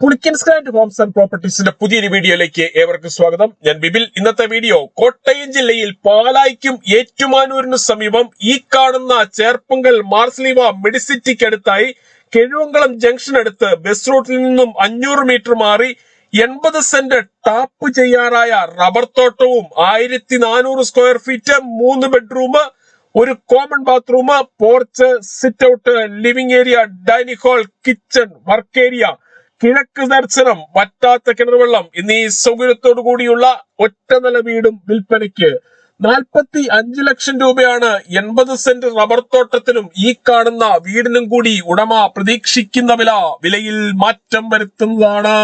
Pulickans grand homes and പ്രോപ്പർട്ടീസിന്റെ പുതിയൊരു വീഡിയോയിലേക്ക് ഏവർക്കും സ്വാഗതം. ഞാൻ ബിബിൽ ഇന്നത്തെ വീഡിയോ കോട്ടയം ജില്ലയിൽ പാലായിക്കും ഏറ്റുമാനൂരിനു സമീപം ഈ കാണുന്ന ചേർപ്പുങ്കൽ മാർസ്ലീവ മെഡിസിറ്റിക്ക് അടുത്തായി കിഴുവങ്കളം ജംഗ്ഷൻ അടുത്ത് ബസ് റൂട്ടിൽ നിന്നും അഞ്ഞൂറ് മീറ്റർ മാറി എൺപത് സെന്റ് ടാപ്പ് ചെയ്യാറായ റബ്ബർ തോട്ടവും ആയിരത്തി നാനൂറ് സ്ക്വയർ ഫീറ്റ് മൂന്ന് ബെഡ്റൂം ഒരു common bathroom porch sit out living area dining hall kitchen work area കിഴക്ക് ദർശനം വറ്റാത്ത കിണർവെള്ളം എന്നീ സൗകര്യത്തോടു കൂടിയുള്ള ഒറ്റ നില വീടും വിൽപ്പനയ്ക്ക് നാൽപ്പത്തി അഞ്ച് ലക്ഷം രൂപയാണ് എൺപത് സെന്റ് റബ്ബർ തോട്ടത്തിനും ഈ കാണുന്ന വീടിനും കൂടി ഉടമ പ്രതീക്ഷിക്കുന്ന വില. വിലയിൽ മാറ്റം വരുത്തുന്നതാണ്.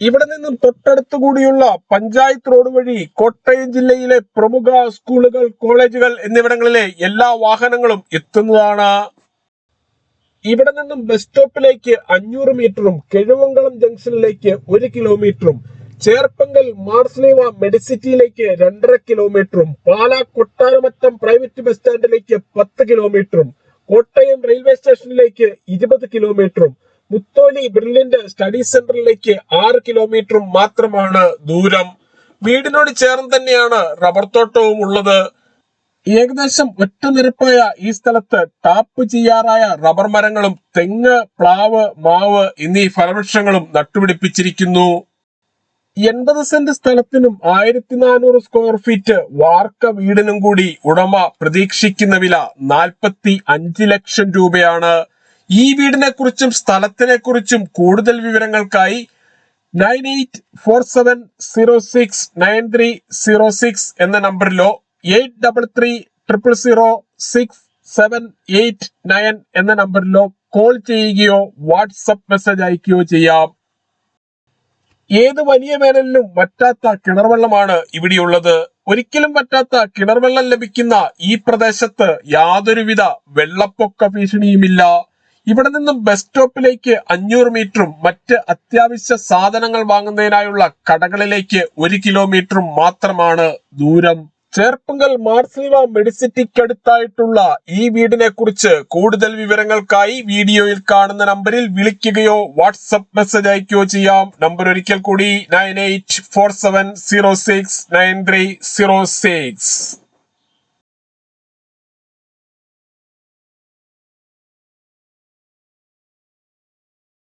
ഇവിടെ നിന്നും തൊട്ടടുത്തു കൂടിയുള്ള പഞ്ചായത്ത് റോഡ് വഴി കോട്ടയം ജില്ലയിലെ പ്രമുഖ സ്കൂളുകൾ കോളേജുകൾ എന്നിവിടങ്ങളിലെ എല്ലാ വാഹനങ്ങളും എത്തുന്നതാണ്. ഇവിടെ നിന്നും ബസ് സ്റ്റോപ്പിലേക്ക് അഞ്ഞൂറ് മീറ്ററും കിഴവങ്കളം ജംഗ്ഷനിലേക്ക് ഒരു കിലോമീറ്ററും ചേർപ്പങ്കൽ മാർസ്ലീവ മെഡിസിറ്റിയിലേക്ക് രണ്ടര കിലോമീറ്ററും പാലാ കൊട്ടാരമറ്റം പ്രൈവറ്റ് ബസ് സ്റ്റാൻഡിലേക്ക് പത്ത് കിലോമീറ്ററും കോട്ടയം റെയിൽവേ സ്റ്റേഷനിലേക്ക് ഇരുപത് കിലോമീറ്ററും മുത്തോലി ബ്രില്യന്റ് സ്റ്റഡി സെന്ററിലേക്ക് ആറ് കിലോമീറ്ററും മാത്രമാണ് ദൂരം. വീടിനോട് ചേർന്ന് തന്നെയാണ് റബ്ബർ തോട്ടവും ഉള്ളത്. ഏകദേശം ഒറ്റ നിരപ്പായ ഈ സ്ഥലത്ത് ടാപ്പ് ചെയ്യാറായ റബ്ബർ മരങ്ങളും തെങ്ങ് പ്ലാവ് മാവ് എന്നീ ഫലവൃക്ഷങ്ങളും നട്ടുപിടിപ്പിച്ചിരിക്കുന്നു. എൺപത് സെന്റ് സ്ഥലത്തിനും ആയിരത്തി നാനൂറ് സ്ക്വയർ ഫീറ്റ് വാർക്ക വീടിനും കൂടി ഉടമ പ്രതീക്ഷിക്കുന്ന വില നാൽപ്പത്തി അഞ്ച് ലക്ഷം രൂപയാണ്. ഈ വീടിനെ കുറിച്ചും സ്ഥലത്തിനെ കുറിച്ചും കൂടുതൽ വിവരങ്ങൾക്കായി nine eight four seven zero six nine three zero six എന്ന നമ്പറിലോ eight double three triple zero six seven eight nine എന്ന നമ്പറിലോ കോൾ ചെയ്യുകയോ വാട്സപ്പ് മെസ്സേജ് അയക്കുകയോ ചെയ്യാം. ഏത് വലിയ വേനലിലും വറ്റാത്ത കിണർവെള്ളമാണ് ഇവിടെയുള്ളത്. ഒരിക്കലും പറ്റാത്ത കിണർവെള്ളം ലഭിക്കുന്ന ഈ പ്രദേശത്ത് യാതൊരുവിധ വെള്ളപ്പൊക്ക ഭീഷണിയുമില്ല. ഇവിടെ നിന്നും ബസ് സ്റ്റോപ്പിലേക്ക് അഞ്ഞൂറ് മീറ്ററും മറ്റ് അത്യാവശ്യ സാധനങ്ങൾ വാങ്ങുന്നതിനായുള്ള കടകളിലേക്ക് ഒരു കിലോമീറ്ററും മാത്രമാണ് ദൂരം. ചേർപ്പങ്കൽ മെഡിസിറ്റിക്ക് മെഡിസിറ്റിക്കടുത്തായിട്ടുള്ള ഈ വീടിനെ കുറിച്ച് കൂടുതൽ വിവരങ്ങൾക്കായി വീഡിയോയിൽ കാണുന്ന നമ്പറിൽ വിളിക്കുകയോ വാട്സപ്പ് മെസ്സേജ് അയക്കുകയോ ചെയ്യാം. നമ്പർ ഒരിക്കൽ കൂടി nine eight four seven zero six nine three zero six.